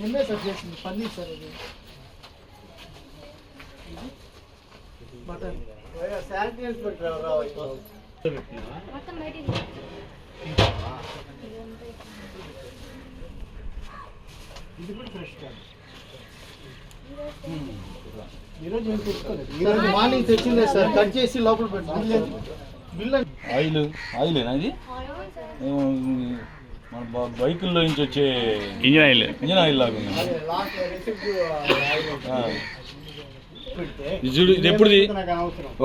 నిన్నే సార్ చేసింది paneer sir butter. మొత్తం బయటికి ఇది కూడా ఫ్రెష్ కాదు. ఈరోజు మార్నింగ్ తెచ్చిందే సార్. కట్ చేసి లోపల ఆయిల్. ఆయిలేనా మన బైకుల్లో నుంచి వచ్చే ఇంజిన్ ఆయిల్. ఇంజిన్ ఆయిల్ లాగా చూడు ఇది ఎప్పుడుది?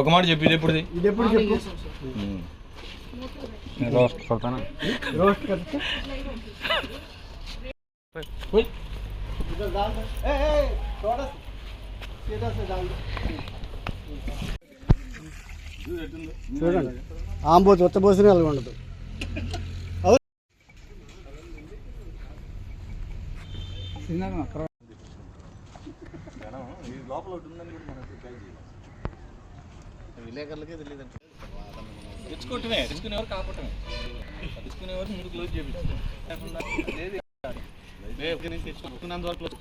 ఒక మాట చెప్పి ఇది ఎప్పుడుది? ఎప్పుడు రోస్ట్ इधर डाल दो ए ए थोड़ा सा सीधा से डाल दो చూడండి ఆంబోతు ఉత్తపోసిన అలాగ ఉండదు తెచ్చుకుంటమే తెచ్చుకునేవారు కాపటమే తెచ్చుకునేవారు ముందు క్లోజ్ చేయించు లేకుండా లేదు లేదు నేను తెచ్చుకున్నంత వరకు క్లోజ్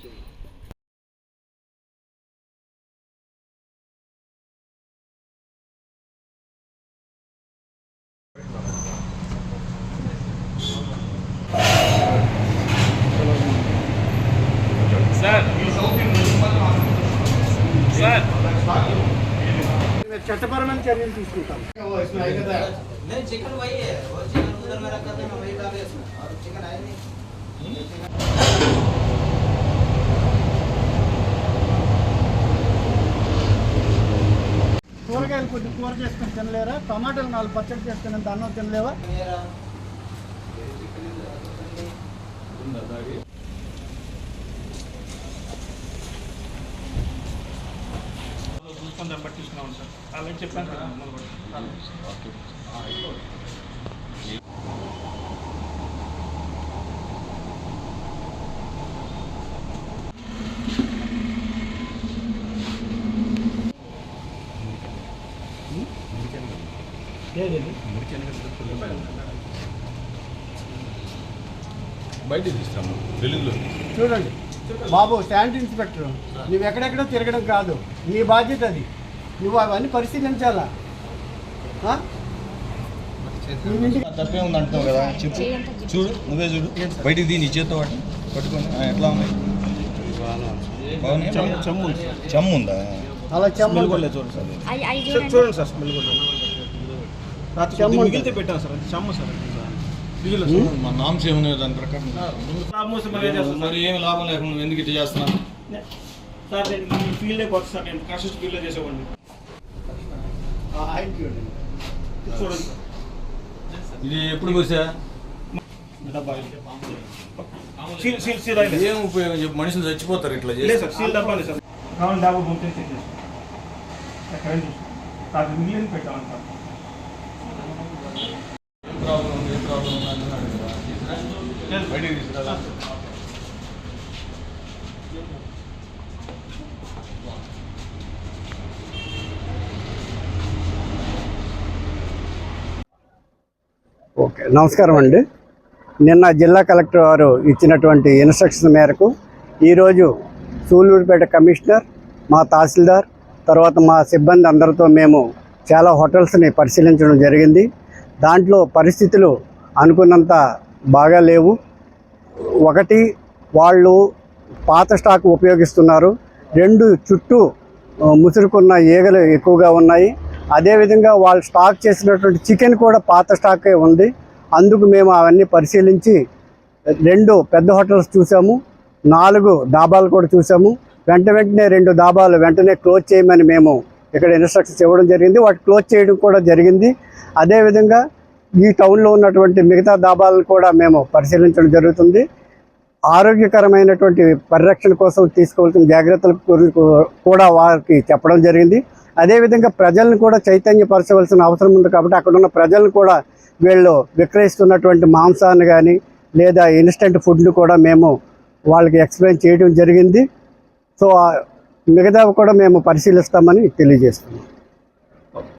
చేయి చట్టపరమైన చర్యలు తీసుకుంటాం नहीं కూరగాయలు కొద్ది కూర చేసుకొని తినలేరా? టమాటాలు నాలుగు పచ్చడి చేసుకుని అంత అన్నం తినలేవా? కొంచెం పట్టించుకున్నాం సార్. అలాగే చెప్పాను కదా బయట చూడండి. బాబు శానిటరీ ఇన్స్పెక్టర్ నువ్వు ఎక్కడెక్కడో తిరగడం కాదు. నీ బాధ్యత అది. నువ్వు అవన్నీ పరిశీలించాలా? తప్పే ఉంది అంటున్నావు కదా. చెప్పు. చూడు నువ్వే చూడు. బయటికి దీని చేత్తో వాటి పట్టుకొని. ఎట్లా ఉన్నాయి? చెమ్ము చెమ్ము ఉందా అలా చెమ్మ అవి అవి చూడండి సార్ స్మెల్ కూడా రాత్రి చెమ్మ కొద్దిగా మిగిలితే సార్? అది. మన నామ్స్ దాని ప్రకారం. మరి ఏమి లాభం లేకుండా ఎందుకు ఇట్లా సార్ నేను ఈ ఫీల్డే కొత్త సార్. నేను కన్స్ట్రక్షన్ ఫీల్డ్లో చేసేవాడిని. ఆ, ఆయన చూడండి. చూడండి. ఇది ఎప్పుడు ఏం ఉపయోగం? చెప్పు మనుషులు చచ్చిపోతారు ఇట్లా లేదు చేసి సార్ సీల్ డబ్బా లేదు సార్. కావాలి మిగిలిన పెట్టామంట ఏం ప్రాబ్లం ఉంది ఏం ప్రాబ్లం ఉంది అంటున్నాడు కదా. తీసుకురా. బయటికి తీసుకురా ఓకే నమస్కారం అండి. నిన్న జిల్లా కలెక్టర్ వారు ఇచ్చినటువంటి ఇన్స్ట్రక్షన్ మేరకు ఈరోజు సూళ్ళూరుపేట కమిషనర్ మా తహసీల్దార్ తర్వాత మా సిబ్బంది అందరితో మేము చాలా హోటల్స్ని పరిశీలించడం జరిగింది. దాంట్లో పరిస్థితులు అనుకున్నంత బాగా లేవు. ఒకటి వాళ్ళు పాత స్టాక్ ఉపయోగిస్తున్నారు. రెండు చుట్టూ ముసురుకున్న ఈగలు ఎక్కువగా ఉన్నాయి. అదేవిధంగా వాళ్ళు స్టాక్ చేసినటువంటి చికెన్ కూడా పాత స్టాకే ఉంది. అందుకు మేము అవన్నీ పరిశీలించి రెండు పెద్ద హోటల్స్ చూసాము. నాలుగు డాబాలు కూడా చూసాము. వెంట వెంటనే రెండు డాబాలు వెంటనే క్లోజ్ చేయమని మేము ఇక్కడ ఇన్స్ట్రక్షన్స్ ఇవ్వడం జరిగింది. వాటి క్లోజ్ చేయడం కూడా జరిగింది. అదేవిధంగా ఈ టౌన్లో ఉన్నటువంటి మిగతా దాబాలను కూడా మేము పరిశీలించడం జరుగుతుంది. ఆరోగ్యకరమైనటువంటి పరిరక్షణ కోసం తీసుకోవాల్సిన జాగ్రత్తల గురించి కూడా వారికి చెప్పడం జరిగింది. అదేవిధంగా ప్రజలను కూడా చైతన్యపరచవలసిన అవసరం ఉంది కాబట్టి అక్కడ ఉన్న ప్రజలను కూడా వీళ్ళు విక్రయిస్తున్నటువంటి మాంసాన్ని కానీ లేదా ఇన్స్టెంట్ ఫుడ్ని కూడా మేము వాళ్ళకి ఎక్స్ప్లెయిన్ చేయడం జరిగింది. సో మిగతావి కూడా మేము పరిశీలిస్తామని తెలియజేస్తున్నాం.